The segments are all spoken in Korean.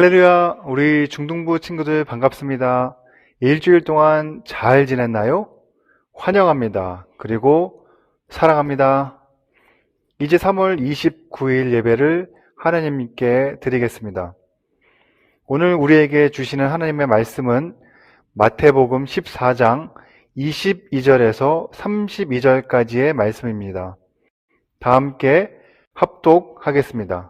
할렐루야, 우리 중등부 친구들 반갑습니다. 일주일 동안 잘 지냈나요? 환영합니다. 그리고 사랑합니다. 이제 3월 29일 예배를 하나님께 드리겠습니다. 오늘 우리에게 주시는 하나님의 말씀은 마태복음 14장 22절에서 32절까지의 말씀입니다. 다 함께 합독하겠습니다.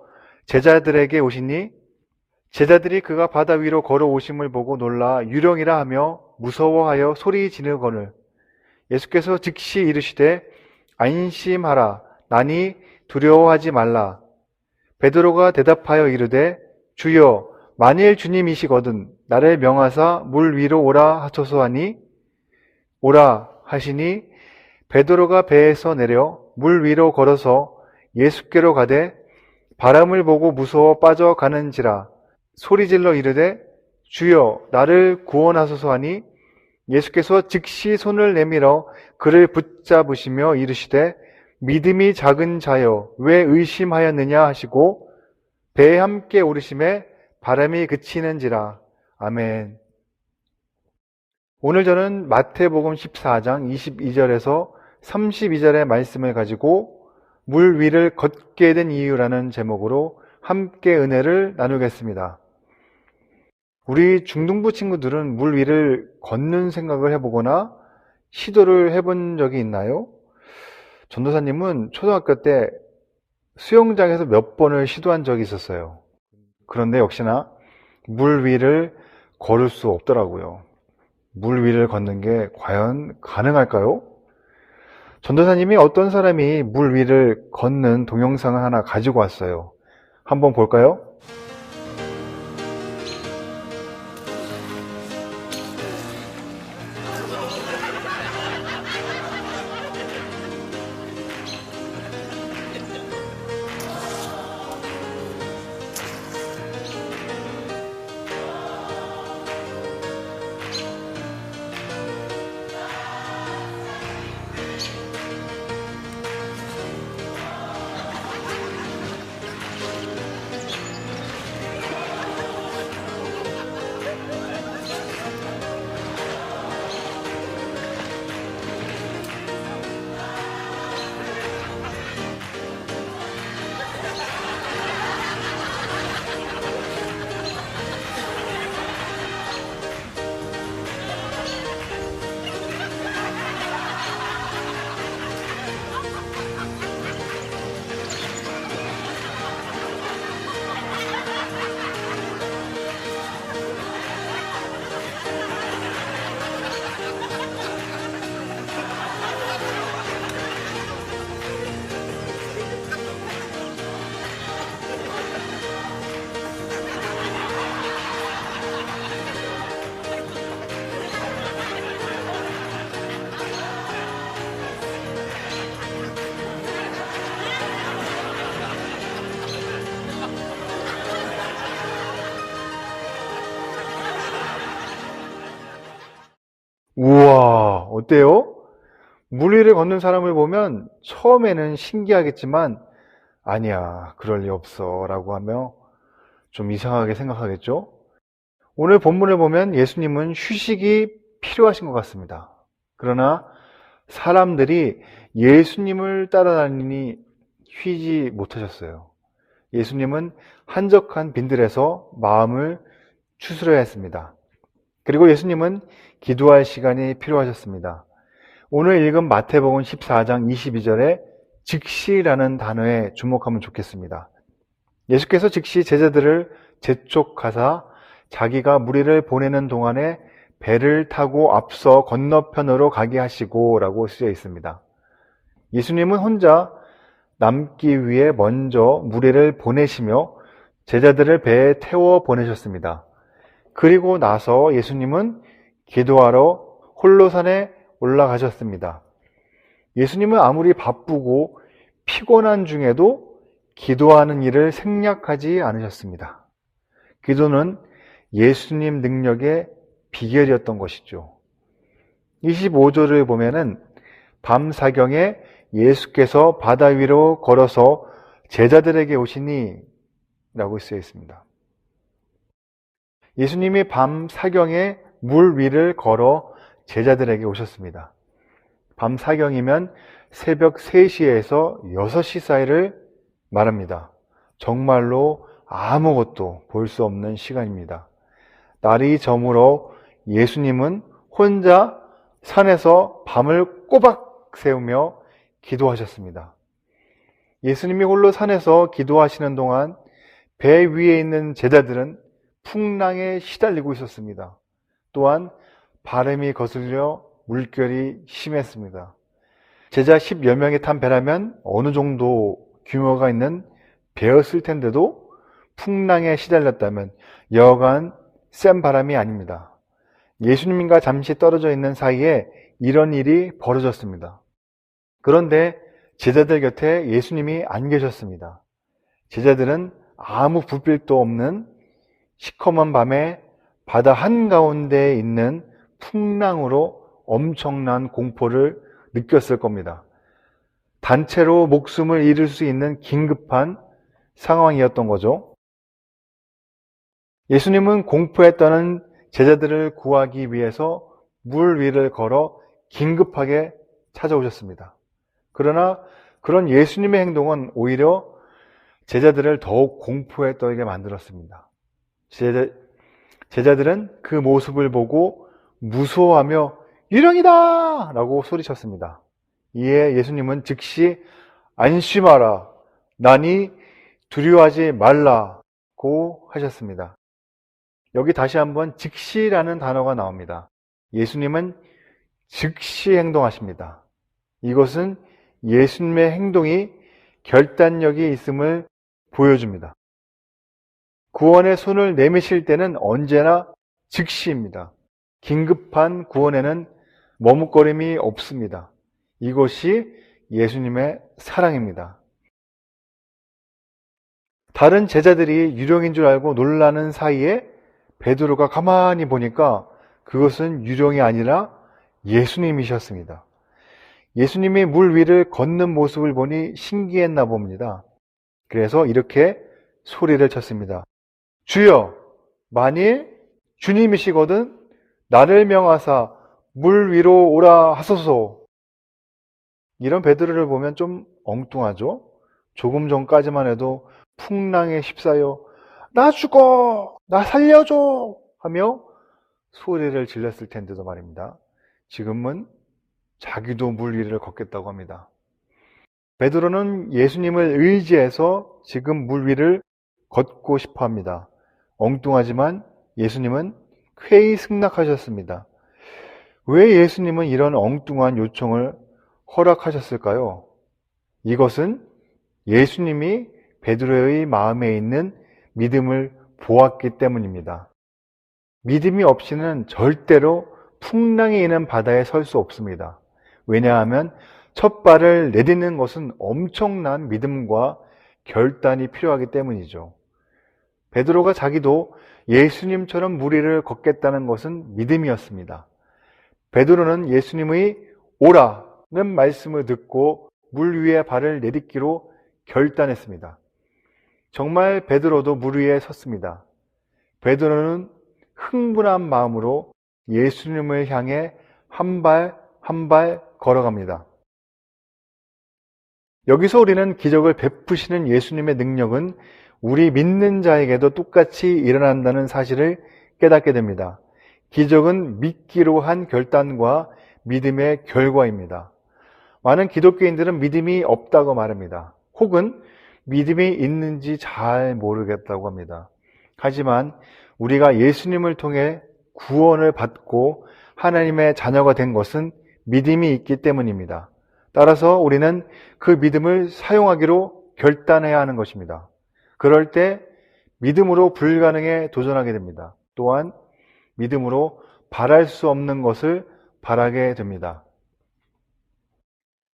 제자들에게 오시니 제자들이 그가 바다 위로 걸어오심을 보고 놀라 유령이라 하며 무서워하여 소리 지르거늘. 예수께서 즉시 이르시되 안심하라. 나니 두려워하지 말라. 베드로가 대답하여 이르되 주여 만일 주님이시거든 나를 명하사 물 위로 오라 하소서 하니 오라 하시니 베드로가 배에서 내려 물 위로 걸어서 예수께로 가되 바람을 보고 무서워 빠져가는지라 소리질러 이르되 주여 나를 구원하소서 하니 예수께서 즉시 손을 내밀어 그를 붙잡으시며 이르시되 믿음이 작은 자여 왜 의심하였느냐 하시고 배에 함께 오르심에 바람이 그치는지라 아멘. 오늘 저는 마태복음 14장 22절에서 32절의 말씀을 가지고 물 위를 걷게 된 이유라는 제목으로 함께 은혜를 나누겠습니다. 우리 중등부 친구들은 물 위를 걷는 생각을 해보거나 시도를 해본 적이 있나요? 전도사님은 초등학교 때 수영장에서 몇 번을 시도한 적이 있었어요. 그런데 역시나 물 위를 걸을 수 없더라고요. 물 위를 걷는 게 과연 가능할까요? 전도사님이 어떤 사람이 물 위를 걷는 동영상을 하나 가지고 왔어요. 한번 볼까요? 어때요? 물 위를 걷는 사람을 보면 처음에는 신기하겠지만, 아니야, 그럴 리 없어. 라고 하며 좀 이상하게 생각하겠죠? 오늘 본문을 보면 예수님은 휴식이 필요하신 것 같습니다. 그러나 사람들이 예수님을 따라다니니 쉬지 못하셨어요. 예수님은 한적한 빈들에서 마음을 추스려야 했습니다. 그리고 예수님은 기도할 시간이 필요하셨습니다. 오늘 읽은 마태복음 14장 22절에 즉시라는 단어에 주목하면 좋겠습니다. 예수께서 즉시 제자들을 재촉하사 자기가 무리를 보내는 동안에 배를 타고 앞서 건너편으로 가게 하시고 라고 쓰여 있습니다. 예수님은 혼자 남기 위해 먼저 무리를 보내시며 제자들을 배에 태워 보내셨습니다. 그리고 나서 예수님은 기도하러 홀로산에 올라가셨습니다. 예수님은 아무리 바쁘고 피곤한 중에도 기도하는 일을 생략하지 않으셨습니다. 기도는 예수님 능력의 비결이었던 것이죠. 25절을 보면은 밤 사경에 예수께서 바다 위로 걸어서 제자들에게 오시니 라고 쓰여 있습니다. 예수님이 밤 사경에 물 위를 걸어 제자들에게 오셨습니다. 밤 사경이면 새벽 3시에서 6시 사이를 말합니다. 정말로 아무것도 볼 수 없는 시간입니다. 날이 저물어 예수님은 혼자 산에서 밤을 꼬박 세우며 기도하셨습니다. 예수님이 홀로 산에서 기도하시는 동안 배 위에 있는 제자들은 풍랑에 시달리고 있었습니다. 또한 바람이 거슬려 물결이 심했습니다. 제자 10여 명이 탄 배라면 어느 정도 규모가 있는 배였을 텐데도 풍랑에 시달렸다면 여간 센 바람이 아닙니다. 예수님과 잠시 떨어져 있는 사이에 이런 일이 벌어졌습니다. 그런데 제자들 곁에 예수님이 안 계셨습니다. 제자들은 아무 불빛도 없는 시커먼 밤에 바다 한가운데에 있는 풍랑으로 엄청난 공포를 느꼈을 겁니다. 단체로 목숨을 잃을 수 있는 긴급한 상황이었던 거죠. 예수님은 공포에 떠는 제자들을 구하기 위해서 물 위를 걸어 긴급하게 찾아오셨습니다. 그러나 그런 예수님의 행동은 오히려 제자들을 더욱 공포에 떨게 만들었습니다. 제자, 제자들은 그 모습을 보고 무서워하며 유령이다! 라고 소리쳤습니다. 이에 예수님은 즉시 안심하라. 나니 두려워하지 말라고 하셨습니다. 여기 다시 한번 즉시라는 단어가 나옵니다. 예수님은 즉시 행동하십니다. 이것은 예수님의 행동이 결단력이 있음을 보여줍니다. 구원의 손을 내미실 때는 언제나 즉시입니다. 긴급한 구원에는 머뭇거림이 없습니다. 이것이 예수님의 사랑입니다. 다른 제자들이 유령인 줄 알고 놀라는 사이에 베드로가 가만히 보니까 그것은 유령이 아니라 예수님이셨습니다. 예수님이 물 위를 걷는 모습을 보니 신기했나 봅니다. 그래서 이렇게 소리를 쳤습니다. 주여, 만일 주님이시거든 나를 명하사 물 위로 오라 하소서. 이런 베드로를 보면 좀 엉뚱하죠? 조금 전까지만 해도 풍랑에 휩싸여 나 죽어! 나 살려줘! 하며 소리를 질렀을 텐데도 말입니다. 지금은 자기도 물 위를 걷겠다고 합니다. 베드로는 예수님을 의지해서 지금 물 위를 걷고 싶어 합니다. 엉뚱하지만 예수님은 쾌히 승낙하셨습니다. 왜 예수님은 이런 엉뚱한 요청을 허락하셨을까요? 이것은 예수님이 베드로의 마음에 있는 믿음을 보았기 때문입니다. 믿음이 없이는 절대로 풍랑이 있는 바다에 설 수 없습니다. 왜냐하면 첫 발을 내딛는 것은 엄청난 믿음과 결단이 필요하기 때문이죠. 베드로가 자기도 예수님처럼 무리를 걷겠다는 것은 믿음이었습니다. 베드로는 예수님의 오라는 말씀을 듣고 물 위에 발을 내딛기로 결단했습니다. 정말 베드로도 물 위에 섰습니다. 베드로는 흥분한 마음으로 예수님을 향해 한 발 한 발 걸어갑니다. 여기서 우리는 기적을 베푸시는 예수님의 능력은 우리 믿는 자에게도 똑같이 일어난다는 사실을 깨닫게 됩니다. 기적은 믿기로 한 결단과 믿음의 결과입니다. 많은 기독교인들은 믿음이 없다고 말합니다. 혹은 믿음이 있는지 잘 모르겠다고 합니다. 하지만 우리가 예수님을 통해 구원을 받고 하나님의 자녀가 된 것은 믿음이 있기 때문입니다. 따라서 우리는 그 믿음을 사용하기로 결단해야 하는 것입니다. 그럴 때 믿음으로 불가능에 도전하게 됩니다. 또한 믿음으로 바랄 수 없는 것을 바라게 됩니다.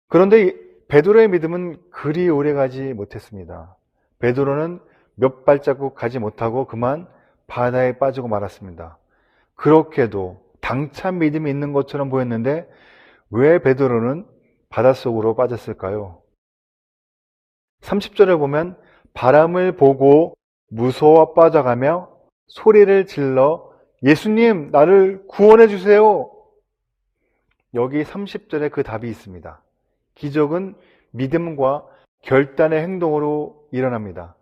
그런데 베드로의 믿음은 그리 오래 가지 못했습니다. 베드로는 몇 발자국 가지 못하고 그만 바다에 빠지고 말았습니다. 그렇게도 당찬 믿음이 있는 것처럼 보였는데 왜 베드로는 바닷속으로 빠졌을까요? 30절을 보면 바람을 보고 무서워 빠져가며 소리를 질러 예수님, 나를 구원해 주세요. 여기 30절에 그 답이 있습니다. 기적은 믿음과 결단의 행동으로 일어납니다.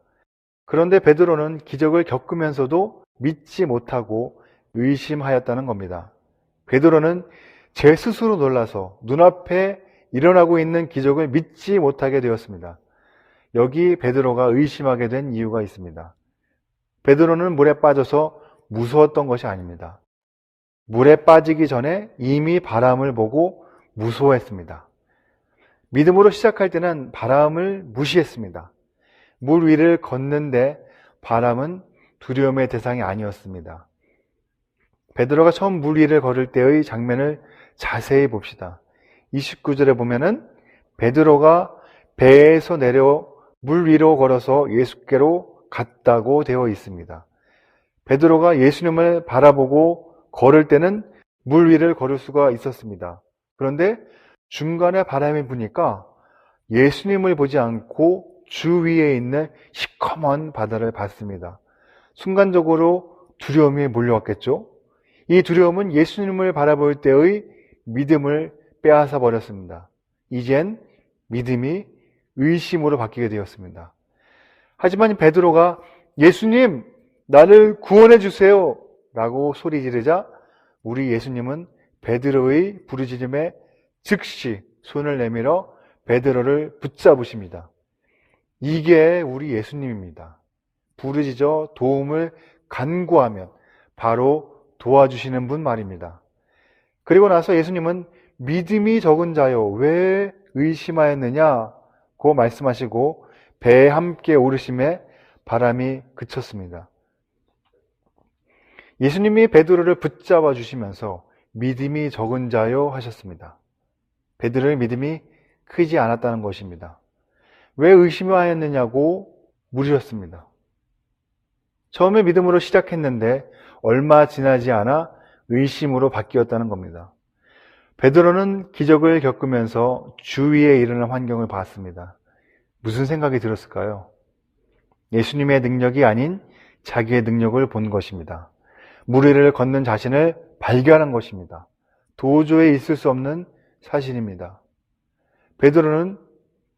그런데 베드로는 기적을 겪으면서도 믿지 못하고 의심하였다는 겁니다. 베드로는 제 스스로 놀라서 눈앞에 일어나고 있는 기적을 믿지 못하게 되었습니다. 여기 베드로가 의심하게 된 이유가 있습니다. 베드로는 물에 빠져서 무서웠던 것이 아닙니다. 물에 빠지기 전에 이미 바람을 보고 무서워했습니다. 믿음으로 시작할 때는 바람을 무시했습니다. 물 위를 걷는데 바람은 두려움의 대상이 아니었습니다. 베드로가 처음 물 위를 걸을 때의 장면을 자세히 봅시다. 29절에 보면은 베드로가 배에서 내려 물 위로 걸어서 예수께로 갔다고 되어 있습니다. 베드로가 예수님을 바라보고 걸을 때는 물 위를 걸을 수가 있었습니다. 그런데 중간에 바람이 부니까 예수님을 보지 않고 주위에 있는 시커먼 바다를 봤습니다. 순간적으로 두려움이 몰려왔겠죠? 이 두려움은 예수님을 바라볼 때의 믿음을 빼앗아 버렸습니다. 이젠 믿음이 의심으로 바뀌게 되었습니다. 하지만 베드로가 예수님, 나를 구원해 주세요. 라고 소리 지르자 우리 예수님은 베드로의 부르짖음에 즉시 손을 내밀어 베드로를 붙잡으십니다. 이게 우리 예수님입니다. 부르짖어 도움을 간구하면 바로 도와주시는 분 말입니다. 그리고 나서 예수님은 믿음이 적은 자여 왜 의심하였느냐 고 말씀하시고 배에 함께 오르심에 바람이 그쳤습니다. 예수님이 베드로를 붙잡아 주시면서 믿음이 적은 자요 하셨습니다. 베드로의 믿음이 크지 않았다는 것입니다. 왜 의심하였느냐고 물으셨습니다. 처음에 믿음으로 시작했는데 얼마 지나지 않아 의심으로 바뀌었다는 겁니다. 베드로는 기적을 겪으면서 주위에 일어난 환경을 봤습니다. 무슨 생각이 들었을까요? 예수님의 능력이 아닌 자기의 능력을 본 것입니다. 물 위를 걷는 자신을 발견한 것입니다. 도저히 있을 수 없는 사실입니다. 베드로는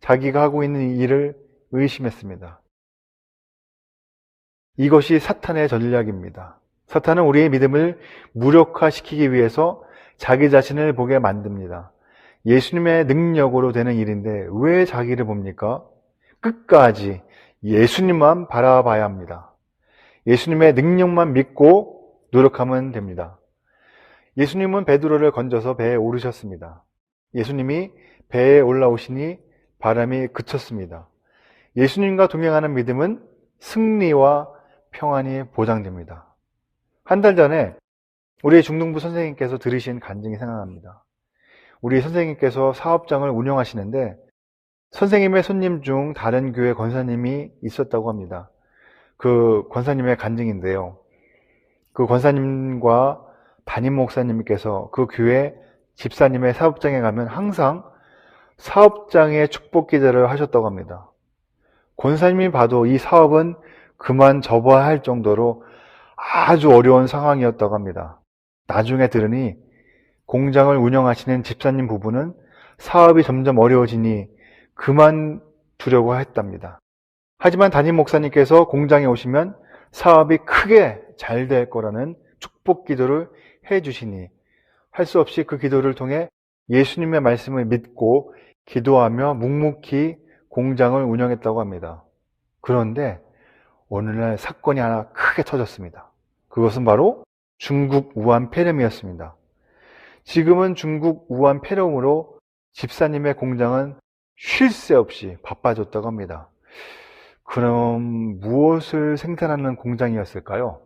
자기가 하고 있는 일을 의심했습니다. 이것이 사탄의 전략입니다. 사탄은 우리의 믿음을 무력화시키기 위해서 자기 자신을 보게 만듭니다. 예수님의 능력으로 되는 일인데 왜 자기를 봅니까? 끝까지 예수님만 바라봐야 합니다. 예수님의 능력만 믿고 노력하면 됩니다. 예수님은 베드로를 건져서 배에 오르셨습니다. 예수님이 배에 올라오시니 바람이 그쳤습니다. 예수님과 동행하는 믿음은 승리와 평안이 보장됩니다. 한 달 전에 우리 중등부 선생님께서 들으신 간증이 생각납니다. 우리 선생님께서 사업장을 운영하시는데 선생님의 손님 중 다른 교회 권사님이 있었다고 합니다. 그 권사님의 간증인데요. 그 권사님과 담임 목사님께서 그 교회 집사님의 사업장에 가면 항상 사업장의 축복 기자를 하셨다고 합니다. 권사님이 봐도 이 사업은 그만 접어야 할 정도로 아주 어려운 상황이었다고 합니다. 나중에 들으니 공장을 운영하시는 집사님 부부는 사업이 점점 어려워지니 그만두려고 했답니다. 하지만 담임 목사님께서 공장에 오시면 사업이 크게 잘 될 거라는 축복 기도를 해 주시니 할 수 없이 그 기도를 통해 예수님의 말씀을 믿고 기도하며 묵묵히 공장을 운영했다고 합니다. 그런데 어느 날 사건이 하나 크게 터졌습니다. 그것은 바로 중국 우한 폐렴이었습니다. 지금은 중국 우한 폐렴으로 집사님의 공장은 쉴 새 없이 바빠졌다고 합니다. 그럼 무엇을 생산하는 공장이었을까요?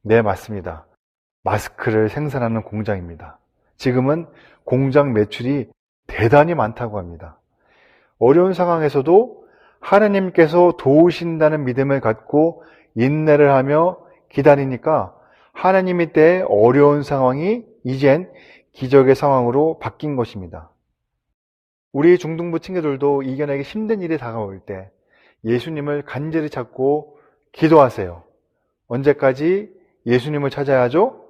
네, 맞습니다. 마스크를 생산하는 공장입니다. 지금은 공장 매출이 대단히 많다고 합니다. 어려운 상황에서도 하나님께서 도우신다는 믿음을 갖고 인내를 하며 기다리니까 하나님의 때에 어려운 상황이 이젠 기적의 상황으로 바뀐 것입니다. 우리 중등부 친구들도 이겨내기 힘든 일이 다가올 때 예수님을 간절히 찾고 기도하세요. 언제까지 예수님을 찾아야 죠?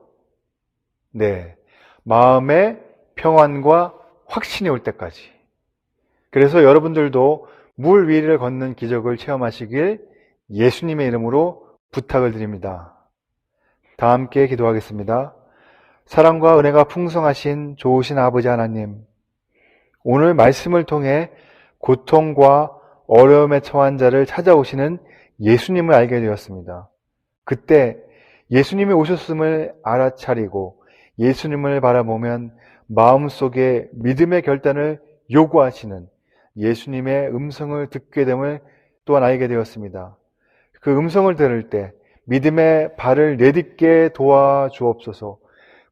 네. 마음의 평안과 확신이 올 때까지. 그래서 여러분들도 물 위를 걷는 기적을 체험하시길 예수님의 이름으로 부탁을 드립니다. 다 함께 기도하겠습니다. 사랑과 은혜가 풍성하신 좋으신 아버지 하나님, 오늘 말씀을 통해 고통과 어려움에 처한 자를 찾아오시는 예수님을 알게 되었습니다. 그때 예수님이 오셨음을 알아차리고 예수님을 바라보면 마음속에 믿음의 결단을 요구하시는 예수님의 음성을 듣게 됨을 또한 알게 되었습니다. 그 음성을 들을 때 믿음의 발을 내딛게 도와주옵소서.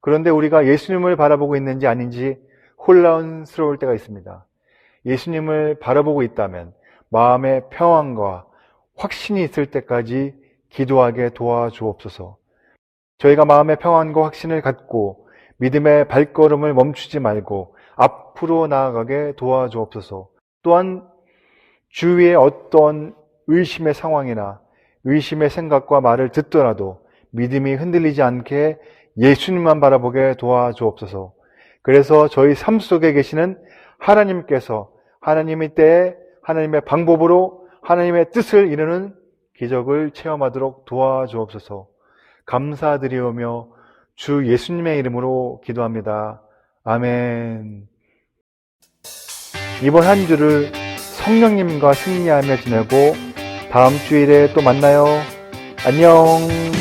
그런데 우리가 예수님을 바라보고 있는지 아닌지 혼란스러울 때가 있습니다. 예수님을 바라보고 있다면 마음의 평안과 확신이 있을 때까지 기도하게 도와주옵소서. 저희가 마음의 평안과 확신을 갖고 믿음의 발걸음을 멈추지 말고 앞으로 나아가게 도와주옵소서. 또한 주위의 어떤 의심의 상황이나 의심의 생각과 말을 듣더라도 믿음이 흔들리지 않게 예수님만 바라보게 도와주옵소서. 그래서 저희 삶 속에 계시는 하나님께서 하나님의 때에 하나님의 방법으로 하나님의 뜻을 이루는 기적을 체험하도록 도와주옵소서. 감사드리오며 주 예수님의 이름으로 기도합니다. 아멘. 이번 한 주를 성령님과 승리하며 지내고 다음 주일에 또 만나요. 안녕.